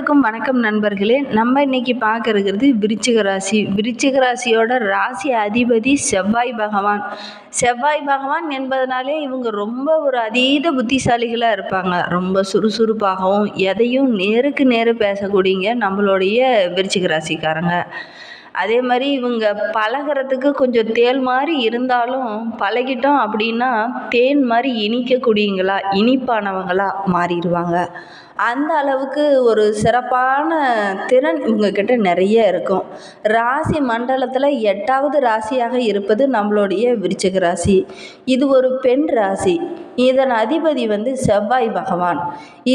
அனைவருக்கும் வணக்கம் நண்பர்களே. நம்ம இன்னைக்கு பார்க்க இருக்கிறது விருச்சிக ராசி. விருச்சிக ராசியோட ராசி அதிபதி செவ்வாய் பகவான். செவ்வாய் பகவான் என்பதனாலே இவங்க ரொம்ப ஒரு அதீத புத்திசாலிகளாக இருப்பாங்க. ரொம்ப சுறுசுறுப்பாகவும் எதையும் நேருக்கு நேரு பேசக்கூடியங்க நம்மளுடைய விருச்சிக ராசிக்காரங்க. அதே மாதிரி இவங்க பழகுறதுக்கு கொஞ்சம் தேள் மாதிரி இருந்தாலும் பழகிட்டோம் அப்படின்னா தேன் மாதிரி இனிக்கக்கூடியங்களா இனிப்பானவங்களா மாறிடுவாங்க. அந்த அளவுக்கு ஒரு சிறப்பான திறன் இவங்கக்கிட்ட நிறைய இருக்கும். ராசி மண்டலத்தில் எட்டாவது ராசியாக இருப்பது நம்மளுடைய விருச்சிக ராசி. இது ஒரு பெண் ராசி. இதன் அதிபதி வந்து செவ்வாய் பகவான்.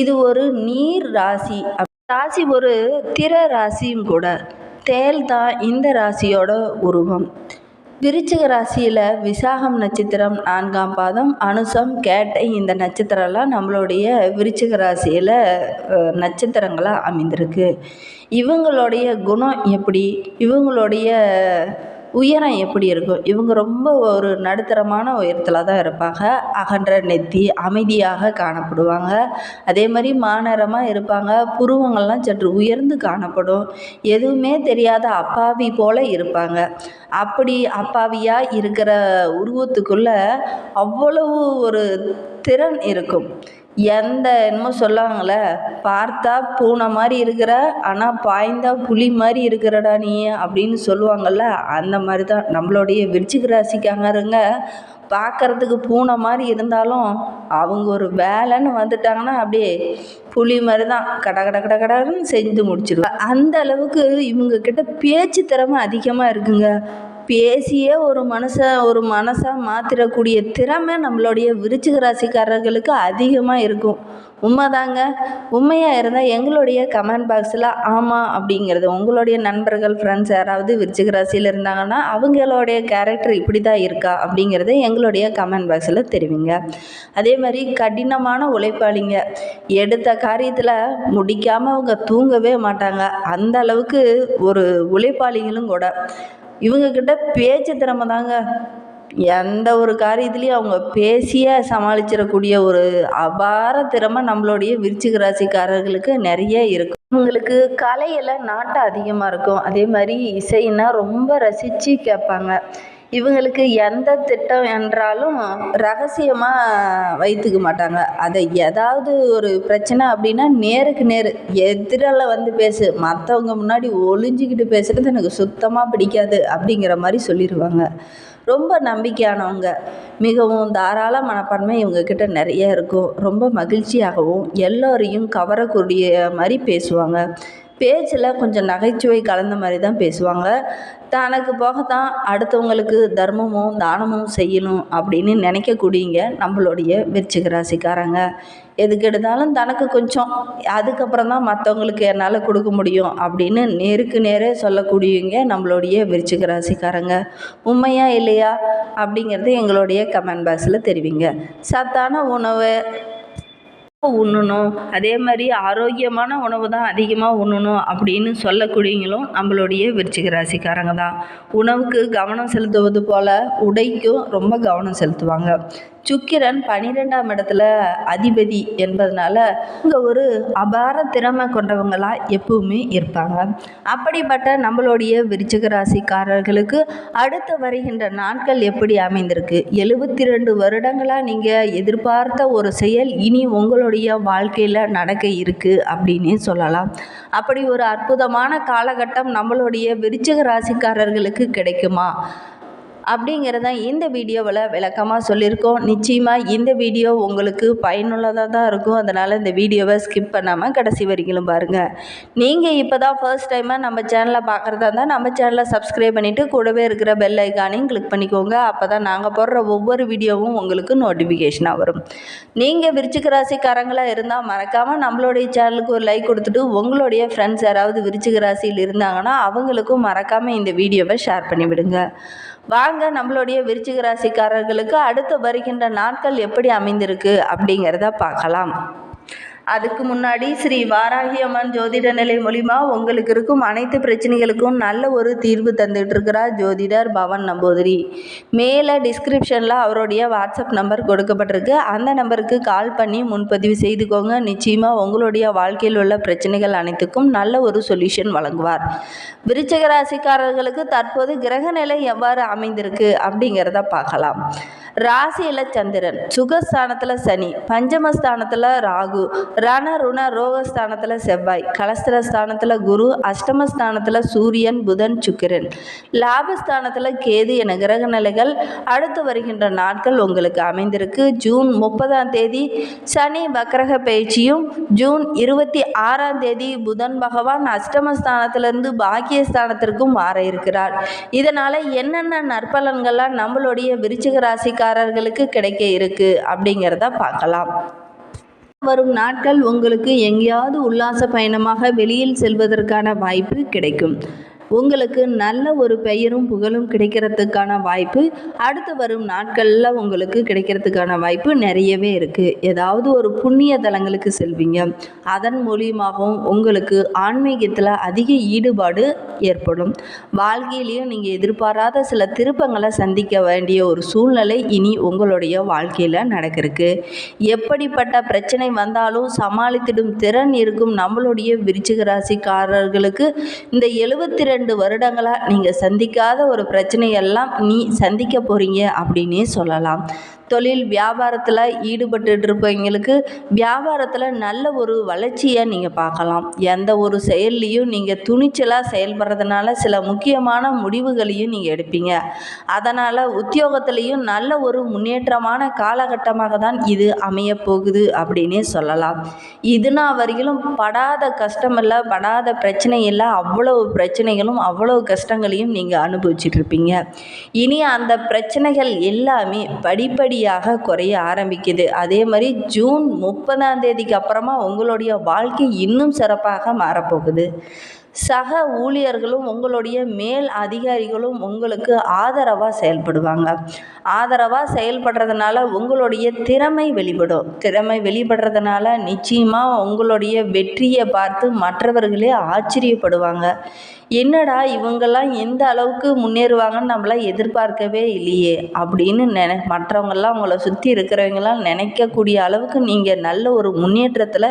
இது ஒரு நீர் ராசி. ராசி ஒரு திற ராசியும் கூட. தேல் தான் இந்த ராசியோட உருவம். விருச்சிக ராசியில் விசாகம் நட்சத்திரம் நான்காம் பாதம் அனுசம் கேட்டை இந்த நட்சத்திரம்லாம் நம்மளுடைய விருச்சிக ராசியில் நட்சத்திரங்களாக அமைந்திருக்கு. இவங்களுடைய குணம் எப்படி? இவங்களுடைய உயரம் எப்படி இருக்கும்? இவங்க ரொம்ப ஒரு நடுத்தரமான உயரத்தில் தான் இருப்பாங்க. அகன்ற நெத்தி அமைதியாக காணப்படுவாங்க. அதே மாதிரி மாநரமாக இருப்பாங்க. புருவங்கள்லாம் சற்று உயர்ந்து காணப்படும். எதுவுமே தெரியாத அப்பாவி போல் இருப்பாங்க. அப்படி அப்பாவியாக இருக்கிற உருவத்துக்குள்ளே அவ்வளவு ஒரு திறன் இருக்கும். எந்த என்னமோ சொல்லுவாங்களே பார்த்தா பூனை மாதிரி இருக்கிற ஆனால் பாய்ந்தா புலி மாதிரி இருக்கிறடா நீ அப்படின்னு சொல்லுவாங்கள்ல அந்த மாதிரி தான் நம்மளுடைய விருச்சிக ராசிக்காரங்க பார்க்குறதுக்கு பூனை மாதிரி இருந்தாலும் அவங்க ஒரு வேலைன்னு வந்துட்டாங்கன்னா அப்படியே புலி மாதிரி தான் கட கட கட கடன்னு செஞ்சு முடிச்சிடுவாங்க அந்த அளவுக்கு இவங்கக்கிட்ட பேச்சு திறமை அதிகமாக இருக்குங்க. பேசியே ஒரு மனசை ஒரு மனசாக மாற்றிடக்கூடிய திறமை நம்மளுடைய விருச்சிக ராசிக்காரர்களுக்கு அதிகமாக இருக்கும். உண்மைதாங்க. உண்மையாக இருந்தால் எங்களுடைய கமெண்ட் பாக்ஸில் ஆமாம் அப்படிங்கிறது. உங்களுடைய நண்பர்கள் ஃப்ரெண்ட்ஸ் யாராவது விருச்சிக ராசியில் இருந்தாங்கன்னா அவங்களுடைய கேரக்டர் இப்படி தான் இருக்கா அப்படிங்கிறத எங்களுடைய கமெண்ட் பாக்ஸில் தெரிவிங்க. அதே மாதிரி கடினமான உழைப்பாளிங்க. எடுத்த காரியத்தில் முடிக்காமல் அவங்க தூங்கவே மாட்டாங்க. அந்த அளவுக்கு ஒரு உழைப்பாளிகளும் கூட. இவங்கக்கிட்ட பேச்சு திறமை தாங்க. எந்த ஒரு காரியத்துலேயும் அவங்க பேசியே சமாளிச்சிடக்கூடிய ஒரு அபார திறமை நம்மளுடைய விருச்சிக ராசிக்காரர்களுக்கு நிறைய இருக்கும் இவங்களுக்கு கலையில் நாட்டம் அதிகமாக இருக்கும். அதே மாதிரி இசைன்னா ரொம்ப ரசித்து கேட்பாங்க. இவங்களுக்கு எந்த திட்டம் என்றாலும் ரகசியமாக வைத்துக்க மாட்டாங்க. அதை ஏதாவது ஒரு பிரச்சனை அப்படின்னா நேருக்கு நேர். எதிரில் வந்து பேசு. மற்றவங்க முன்னாடி ஒளிஞ்சிக்கிட்டு பேசுகிறது எனக்கு சுத்தமாக பிடிக்காது அப்படிங்கிற மாதிரி சொல்லிடுவாங்க ரொம்ப நம்பிக்கையானவங்க. மிகவும் தாராள மனப்பான்மை இவங்கக்கிட்ட நிறைய இருக்கும். ரொம்ப மகிழ்ச்சியாகவும் எல்லோரையும் கவரக்கூடிய மாதிரி பேசுவாங்க. பேச்சில் கொஞ்சம் நகைச்சுவை கலந்த மாதிரி தான் பேசுவாங்க. தனக்கு போகத்தான் அடுத்தவங்களுக்கு தர்மமும் தானமும் செய்யணும் அப்படின்னு நினைக்கக்கூடியங்க நம்மளுடைய விருச்சிக ராசிக்காரங்க. எதுக்கு எடுத்தாலும் தனக்கு கொஞ்சம் அதுக்கப்புறம் தான் மற்றவங்களுக்கு என்னால் கொடுக்க முடியும் அப்படின்னு நேருக்கு நேரே சொல்லக்கூடியவங்க நம்மளுடைய விருச்சிக ராசிக்காரங்க. உண்மையா இல்லையா அப்படிங்கிறது எங்களுடைய கமெண்ட் பாக்ஸில் தெரிவிங்க. சத்தான உணவு உண்ணணும்? அதே மாதிரி ஆரோக்கியமான உணவு தான் அதிகமாக உண்ணணும் அப்படின்னு சொல்லக்கூடியவங்களும் நம்மளுடைய விருச்சிக ராசிக்காரங்க தான். உணவுக்கு கவனம் செலுத்துவது போல் உடைக்கும் ரொம்ப கவனம் செலுத்துவாங்க. சுக்கிரன் பனிரெண்டாம் இடத்துல அதிபதி என்பதனால இங்கே ஒரு அபார திறமை கொண்டவங்களாக எப்பவுமே இருப்பாங்க. அப்படிப்பட்ட நம்மளுடைய விருச்சிக ராசிக்காரர்களுக்கு அடுத்து வருகின்ற நாட்கள் எப்படி அமைந்திருக்கு? எழுபத்தி ரெண்டு வருடங்களாக நீங்கள் எதிர்பார்த்த ஒரு செயல் இனி உங்களுடைய வாழ்க்கையில் நடக்க இருக்குது அப்படின்னே சொல்லலாம். அப்படி ஒரு அற்புதமான காலகட்டம் நம்மளுடைய விருச்சிக ராசிக்காரர்களுக்கு கிடைக்குமா? அப்படிங்கிறத இந்த வீடியோவில் விளக்கமாக சொல்லியிருக்கோம். நிச்சயமாக இந்த வீடியோ உங்களுக்கு பயனுள்ளதாக தான் இருக்கும். அதனால் இந்த வீடியோவை ஸ்கிப் பண்ணாமல் கடைசி வரைக்கும் பாருங்கள் நீங்கள் இப்போ தான் ஃபர்ஸ்ட் டைமாக நம்ம சேனலை பார்க்குறதா இருந்தால் நம்ம சேனலை சப்ஸ்கிரைப் பண்ணிவிட்டு கூடவே இருக்கிற பெல் ஐக்கானையும் கிளிக் பண்ணிக்கோங்க. அப்போ தான் நாங்கள் போடுற ஒவ்வொரு வீடியோவும் உங்களுக்கு நோட்டிஃபிகேஷனாக வரும். நீங்கள் விருச்சிக ராசிக்காரங்களாக இருந்தால் மறக்காமல் நம்மளுடைய சேனலுக்கு ஒரு லைக் கொடுத்துட்டு உங்களுடைய ஃப்ரெண்ட்ஸ் யாராவது விருச்சிக ராசியில் இருந்தாங்கன்னா அவங்களுக்கும் மறக்காமல் இந்த வீடியோவை ஷேர் பண்ணிவிடுங்க. வாங்க நம்மளுடைய விருச்சிக ராசிக்காரர்களுக்கு அடுத்து வருகின்ற நாட்கள் எப்படி அமைந்திருக்கு அப்படிங்கிறத பார்க்கலாம். அதுக்கு முன்னாடி ஸ்ரீ வாராகி அம்மன் ஜோதிட நிலை மூலிமா உங்களுக்கு இருக்கும் அனைத்து பிரச்சனைகளுக்கும் நல்ல ஒரு தீர்வு தந்துட்டு இருக்கிறார் ஜோதிடர் பவன் நம்பூதிரி. மேலே டிஸ்கிரிப்ஷனில் அவருடைய வாட்ஸ்அப் நம்பர் கொடுக்கப்பட்டிருக்கு. அந்த நம்பருக்கு கால் பண்ணி முன்பதிவு செய்துக்கோங்க. நிச்சயமாக உங்களுடைய வாழ்க்கையில் உள்ள பிரச்சனைகள் அனைத்துக்கும் நல்ல ஒரு சொல்யூஷன் வழங்குவார். விருச்சக ராசிக்காரர்களுக்கு தற்போது கிரக நிலை எவ்வாறு அமைந்திருக்கு அப்படிங்கிறத பார்க்கலாம். ராசியில் சந்திரன் சுகஸ்தானத்தில் சனி பஞ்சமஸ்தானத்தில் ராகு ரண ருண ரோகஸ்தானத்தில் செவ்வாய் கலஸ்திர ஸ்தானத்தில் குரு அஷ்டமஸ்தானத்தில் சூரியன் புதன் சுக்கிரன். லாபஸ்தானத்தில் கேது என கிரக நிலைகள் அடுத்து வருகின்ற நாட்கள் உங்களுக்கு அமைந்திருக்கு. ஜூன் முப்பதாம் தேதி சனி வக்கரக பயிற்சியும் ஜூன் இருபத்தி ஆறாம் தேதி புதன் பகவான் அஷ்டமஸ்தானத்திலிருந்து பாக்கியஸ்தானத்திற்கும் மாற இருக்கிறார். இதனால் என்னென்ன நற்பலன்கள்லாம் நம்மளுடைய விருச்சிக ராசிக்காரர்களுக்கு கிடைக்க இருக்கு அப்படிங்கிறத பார்க்கலாம். வரும் நாட்கள் உங்களுக்கு எங்கேயாவது உல்லாச பயணமாக வெளியில் செல்வதற்கான வாய்ப்பு கிடைக்கும். உங்களுக்கு நல்ல ஒரு பெயரும் புகழும் கிடைக்கிறதுக்கான வாய்ப்பு அடுத்து வரும் நாட்களில் உங்களுக்கு கிடைக்கிறதுக்கான வாய்ப்பு நிறையவே இருக்குது ஏதாவது ஒரு புண்ணிய தலங்களுக்கு செல்வீங்க. அதன் மூலியமாகவும் உங்களுக்கு ஆன்மீகத்தில் அதிக ஈடுபாடு ஏற்படும். வாழ்க்கையிலையும் நீங்கள் எதிர்பாராத சில திருப்பங்களை சந்திக்க வேண்டிய ஒரு சூழ்நிலை இனி உங்களுடைய வாழ்க்கையில் நடக்கிறதுக்கு. எப்படிப்பட்ட பிரச்சனை வந்தாலும் சமாளித்திடும் திறன் இருக்கும் நம்மளுடைய விருச்சிக ராசிக்காரர்களுக்கு இந்த எழுபத்தி ரெண்டு வருடங்களாக நீங்கள் சந்திக்காத ஒரு பிரச்சனையெல்லாம் நீ சந்திக்க போகிறீங்க அப்படின்னே சொல்லலாம். தொழில் வியாபாரத்தில் ஈடுபட்டுட்டு இருப்பவங்களுக்கு வியாபாரத்தில் நல்ல ஒரு வளர்ச்சியை நீங்கள் பார்க்கலாம். எந்த ஒரு செயல்லையும் நீங்கள் துணிச்சலாக செயல்படுறதுனால சில முக்கியமான முடிவுகளையும் நீங்கள் எடுப்பீங்க. அதனால் உத்தியோகத்திலையும் நல்ல ஒரு முன்னேற்றமான காலகட்டமாக தான் இது அமைய போகுது அப்படின்னே சொல்லலாம். இதுனா வரையிலும் படாத கஷ்டம் இல்லை படாத பிரச்சனை இல்லை அவ்வளவு பிரச்சனைகளும் அவ்வளவு கஷ்டங்களையும் நீங்கள் அனுபவிச்சுட்டு இருப்பீங்க இனி அந்த பிரச்சனைகள் எல்லாமே படிப்படி படிப்படியாக குறைய ஆரம்பிக்குது. அதே மாதிரி ஜூன் முப்பதாம் தேதிக்கு அப்புறமா உங்களுடைய வாழ்க்கை இன்னும் சிறப்பாக மாறப்போகுது. சக ஊழியர்களும் உங்களுடைய மேல் அதிகாரிகளும் உங்களுக்கு ஆதரவாக செயல்படுவாங்க. ஆதரவாக செயல்படுறதுனால உங்களுடைய திறமை வெளிப்படும். திறமை வெளிப்படுறதுனால நிச்சயமாக உங்களுடைய வெற்றியை பார்த்து மற்றவர்களே ஆச்சரியப்படுவாங்க. என்னடா இவங்கெல்லாம் எந்த அளவுக்கு முன்னேறுவாங்கன்னு நம்மளாம் எதிர்பார்க்கவே இல்லையே அப்படின்னு நினை மற்றவங்கெல்லாம் உங்களை சுற்றி இருக்கிறவங்களாம் நினைக்கக்கூடிய அளவுக்கு நீங்கள் நல்ல ஒரு முன்னேற்றத்தில்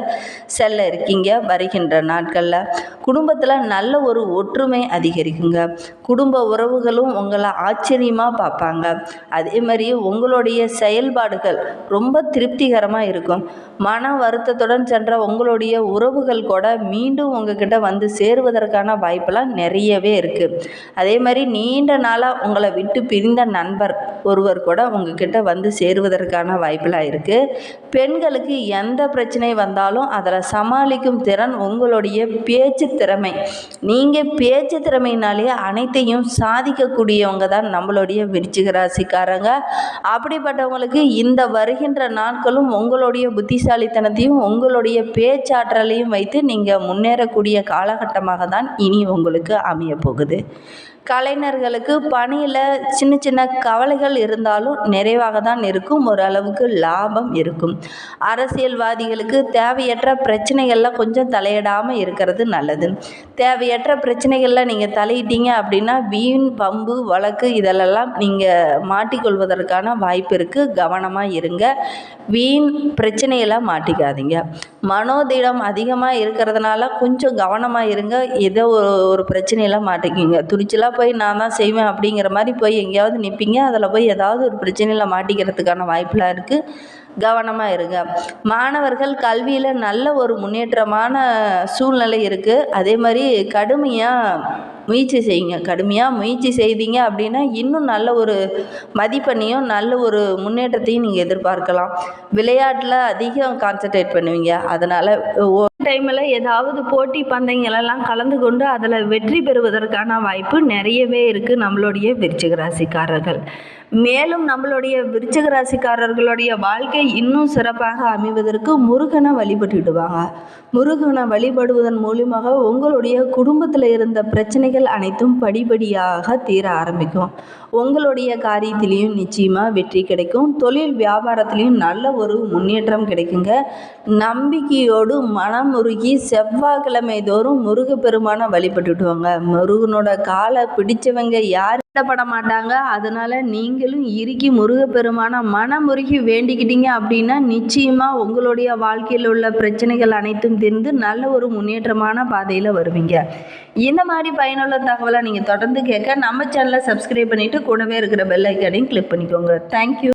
செல்ல இருக்கீங்க வருகின்ற நாட்களில். குடும்பத்தில் நல்ல ஒரு ஒற்றுமை அதிகரிக்குங்க. குடும்ப உறவுகளும் உங்களை ஆச்சரியமாக பார்ப்பாங்க அதே மாதிரி உங்களுடைய செயல்பாடுகள் ரொம்ப திருப்திகரமாக இருக்கும். மன வருத்தத்துடன் சென்ற உங்களுடைய உறவுகள் கூட மீண்டும் உங்ககிட்ட வந்து சேருவதற்கான வாய்ப்பெல்லாம் நிறையவே இருக்குது அதே மாதிரி நீண்ட நாளாக உங்களை விட்டு பிரிந்த நண்பர் ஒருவர் கூட உங்ககிட்ட வந்து சேருவதற்கான வாய்ப்பெல்லாம் இருக்குது பெண்களுக்கு எந்த பிரச்சனை வந்தாலும் அதில் சமாளிக்கும் திறன் உங்களுடைய பேச்சு திறமை. நீங்கள் பேச்சு திறமையினாலே அனைத்தையும் சாதிக்கக்கூடியவங்க தான் நம்மளுடைய விருச்சிக ராசிக்காரங்க. அப்படிப்பட்டவங்களுக்கு இந்த வருகின்ற நாட்களும் உங்களுடைய புத்திசாலித்தனத்தையும் உங்களுடைய பேச்சாற்றலையும் வைத்து நீங்கள் முன்னேறக்கூடிய காலகட்டமாக தான் இனி உங்களுக்கு அமைய போகுது கலைஞர்களுக்கு பணியில் சின்ன சின்ன கவலைகள் இருந்தாலும் நிறைவாக தான் இருக்கும் ஓரளவுக்கு லாபம் இருக்கும். அரசியல்வாதிகளுக்கு தேவையற்ற பிரச்சனைகளில் கொஞ்சம் தலையிடாமல் இருக்கிறது நல்லது. தேவையற்ற பிரச்சனைகளில் நீங்கள் தலையிட்டீங்க அப்படின்னா வீண் பம்பு வழக்கு இதிலெல்லாம் நீங்கள் மாட்டிக்கொள்வதற்கான வாய்ப்பு இருக்குது கவனமாக இருங்க. வீண் பிரச்சனையெல்லாம் மாட்டிக்காதீங்க. மனோதிடம் அதிகமாக இருக்கிறதுனால கொஞ்சம் கவனமாக இருங்க. ஏதோ ஒரு ஒரு பிரச்சனையெல்லாம் மாட்டிக்கிங்க. துணிச்சலாக போய் நான் தான் செய்வேன் அப்படிங்கிற மாதிரி போய் எங்கேயாவது நிற்பீங்க அதில் போய் ஏதாவது ஒரு பிரச்சனையில் மாட்டிக்கிறதுக்கான வாய்ப்பெலாம் இருக்குது கவனமாக இருங்க. மாணவர்கள் கல்வியில் நல்ல ஒரு முன்னேற்றமான சூழ்நிலை இருக்குது அதே மாதிரி கடுமையாக முயற்சி செய்யுங்க. கடுமையாக முயற்சி செய்தீங்க அப்படின்னா இன்னும் நல்ல ஒரு மதிப்பெண்ணையும் நல்ல ஒரு முன்னேற்றத்தையும் நீங்கள் எதிர்பார்க்கலாம். விளையாட்டில் அதிகம் கான்சன்ட்ரேட் பண்ணுவீங்க. அதனால் டைமில் ஏதாவது போட்டி பந்தயங்களெல்லாம் கலந்து கொண்டு அதில் வெற்றி பெறுவதற்கான வாய்ப்பு நிறையவே இருக்குது நம்மளுடைய விருச்சிக ராசிக்காரர்கள். மேலும் நம்மளுடைய விருச்சக ராசிக்காரர்களுடைய வாழ்க்கை இன்னும் சிறப்பாக அமைவதற்கு முருகனை வழிபட்டுடுவாங்க முருகனை வழிபடுவதன் மூலியமாக உங்களுடைய குடும்பத்தில் இருந்த பிரச்சனைகள் அனைத்தும் படிப்படியாக தீர ஆரம்பிக்கும். உங்களுடைய காரியத்திலையும் நிச்சயமாக வெற்றி கிடைக்கும். தொழில் வியாபாரத்திலையும் நல்ல ஒரு முன்னேற்றம் கிடைக்குங்க. நம்பிக்கையோடு மனமுருகி செவ்வாய்க்கிழமை தோறும் முருகப்பெருமான வழிபட்டுடுவாங்க முருகனோட காலை பிடிச்சவங்க யார் கஷ்டப்பட மாட்டாங்க அதனால நீங்களும் இறுக்கி முருகப்பெருமான மனமுருகி வேண்டிக்கிட்டீங்க அப்படின்னா நிச்சயமாக உங்களுடைய வாழ்க்கையில் உள்ள பிரச்சனைகள் அனைத்தும் தீர்ந்து நல்ல ஒரு முன்னேற்றமான பாதையில் வருவீங்க. இந்த மாதிரி பயனுள்ள தகவலை நீங்கள் தொடர்ந்து கேட்க நம்ம சேனலை சப்ஸ்கிரைப் பண்ணிவிட்டு கூடவே இருக்கிற பெல் ஐக்கானையும் கிளிக் பண்ணிக்கோங்க. தேங்க்யூ